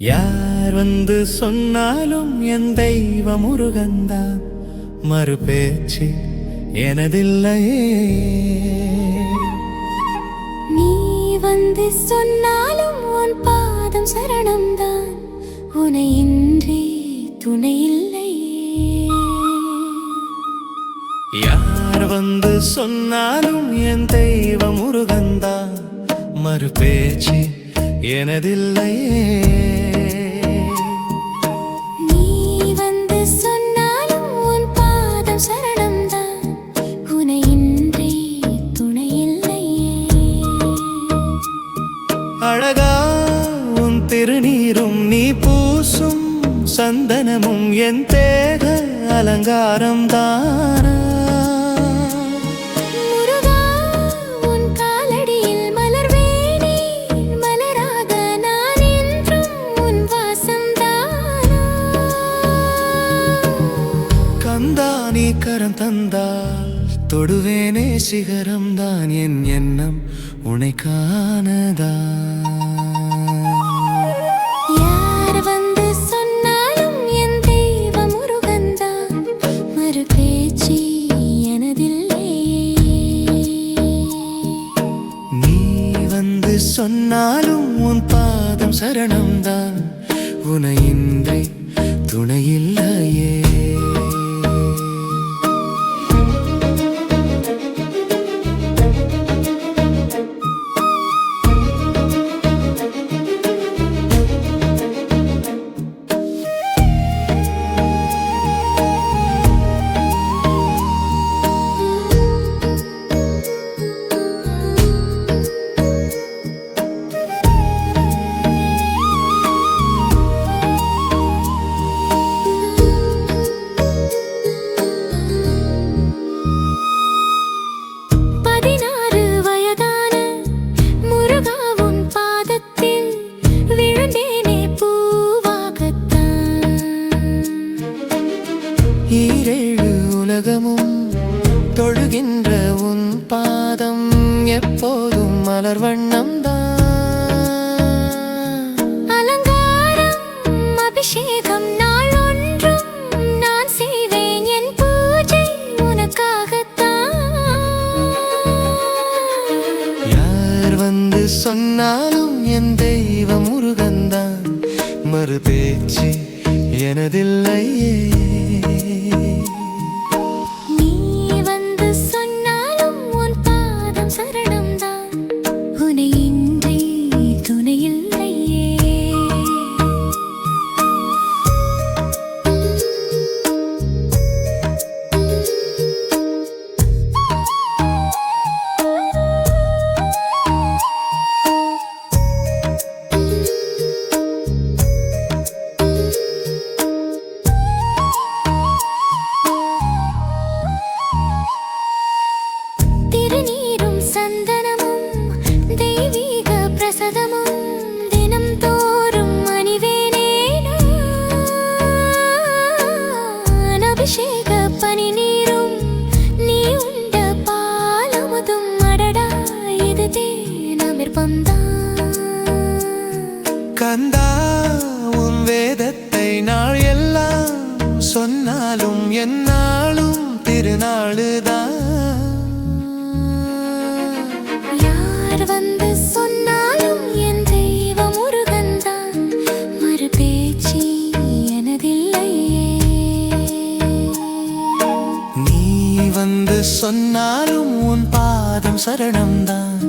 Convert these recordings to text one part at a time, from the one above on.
யார் வந்து சொன்னாலும் என் தெய்வ முருகந்தான் மறு பேச்சு எனதில்லையே. நீ வந்து சொன்னாலும் உன் பாதம் சரணம்தான். உனை இன்றி துணை இல்லையே யார் வந்து சொன்னாலும் என் தெய்வ முருகந்தான் மறு பேச்சு எனதில்லையே. திருநீரும் நீ பூசும் சந்தனமும் என் தேக அலங்காரம் தானா? நீ கரம் தந்தால் தொடுவேனே சிகரம் தான் என் எண்ணம் உனை சொன்னாலும் உன் பாதம் சரணம்தான். உன இன்றை துணையில்லை ஈரேழு உலகமும் தொழுகின்ற உன் பாதம் எப்போதும் மலர் வண்ணம்தான். அலங்காரம் அபிஷேகம் நாள் ஒன்றும் நான் செய்வேன். என் பூஜை உனக்காகத்தான். யார் வந்து சொன்னாலும் என் தெய்வ முருகந்தான் மறு பேச்சு எனதில்லையே. சொன்னாலும் என்னாலும் திருநாளுதான். யார் வந்து சொன்னாலும் என் தெய்வ முருகன்தான் மறு பேச்சு எனதில்லையே. நீ வந்து சொன்னாலும் உன் பாதம் சரணம்தான்.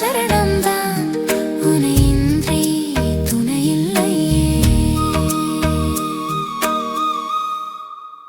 நீ